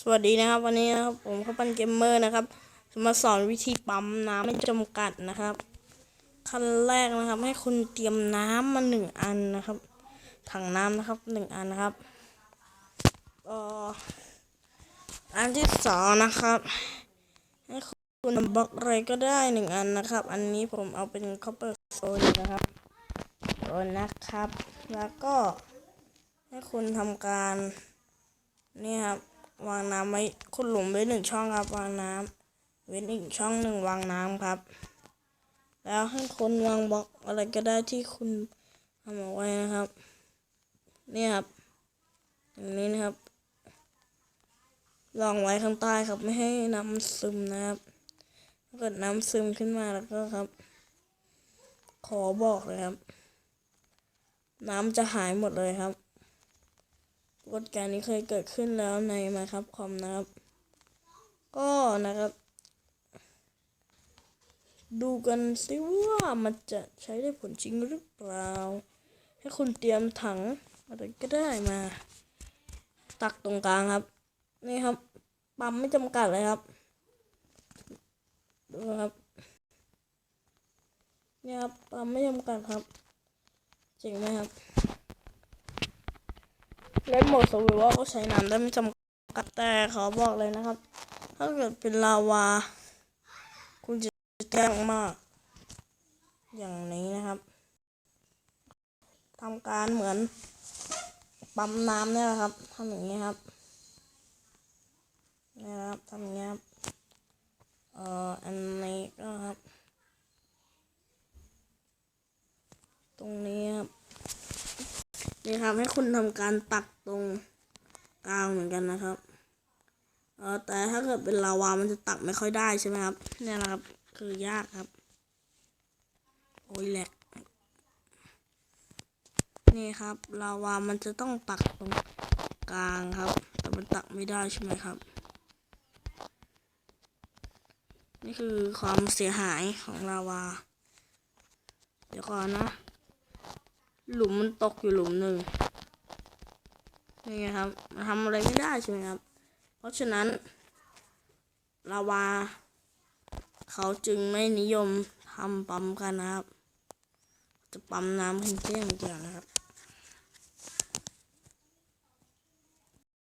สวัสดีนะครับ วันนี้นะครับผมข้าวปั้นเกมเมอร์นะครับจะมาสอนวิธีปั๊มน้ำไม่จำกัดนะครับ ขั้นแรกนะครับ ให้คุณเตรียมน้ำมาหนึ่งอันนะครับ ถังน้ำนะครับหนึ่งอันนะครับอออันที่สองนะครับให้คุณบล็อกอะไรก็ได้หนึ่งอันนะครับ อันนี้ผมเอาเป็นคอปเปอร์โซนนะครับโซนนะครับ แล้วก็ให้คุณทำการนี่ครับ วางน้ำไว้ขุดหลุมไว้หนึ่งช่องครับ วางน้ำเว้นอีกช่องหนึ่งวางน้ำครับ แล้วให้คนวางบล็อกอะไรก็ได้ที่คุณทำเอาไว้นะครับ นี่ครับอย่างนี้นะครับลองไว้ข้างใต้ครับไม่ให้น้ำซึมนะครับถ้าเกิดน้ำซึมขึ้นมาแล้วก็ครับ ขอบอกเลยครับ น้ำจะหายหมดเลยครับ ปรากฏการณ์นี้เคยเกิดขึ้นแล้วในมาครับคอมนะครับ ก็นะครับ ดูกันซิว่ามันจะใช้ได้ผลจริงหรือเปล่า ให้คุณเตรียมถังอะไรก็ได้มา ตักตรงกลางครับ นี่ครับ ปั๊มไม่จำกัดเลยครับ ดูครับนี่ครับปั๊มไม่จำกัดครับ เจ๋งไหมครับ เล่นโหมดสวิวก็ใช้น้ำได้ไม่จำกัดแต่ขอบอกเลยนะครับ ถ้าเกิดเป็นลาวา คุณจะแจ้งมาก อย่างนี้นะครับทำการเหมือนปั๊มน้ำเนี่ยแหละครับทำอย่างนี้ครับนี่นะครับทำอย่างนี้ครับเอ่ออันนี้ก็ครับ ตรงนี้ครับ นี่ครับให้คุณทำการตักตรงกลางเหมือนกันนะครับเออแต่ถ้าเกิดเป็นลาวา มันจะตักไม่ค่อยได้ใช่ไหมครับเนี่ยนะครับ คือยากครับ โอ้ยแหลกนี่ครับลาวา มันจะต้องตักตรงกลางครับ แต่มันตักไม่ได้ใช่ไหมครับ นี่คือความเสียหายของลาวา เดี๋ยวก่อนนะ หลุมมันตกอยู่หลุมหนึ่งนี่ไงครับมันทำอะไรไม่ได้ใช่ไหมครับ เพราะฉะนั้นลาวา เขาจึงไม่นิยมทำปั๊มกันนะครับ จะปั๊มน้ำเพียงเพียงเดียวนะครับ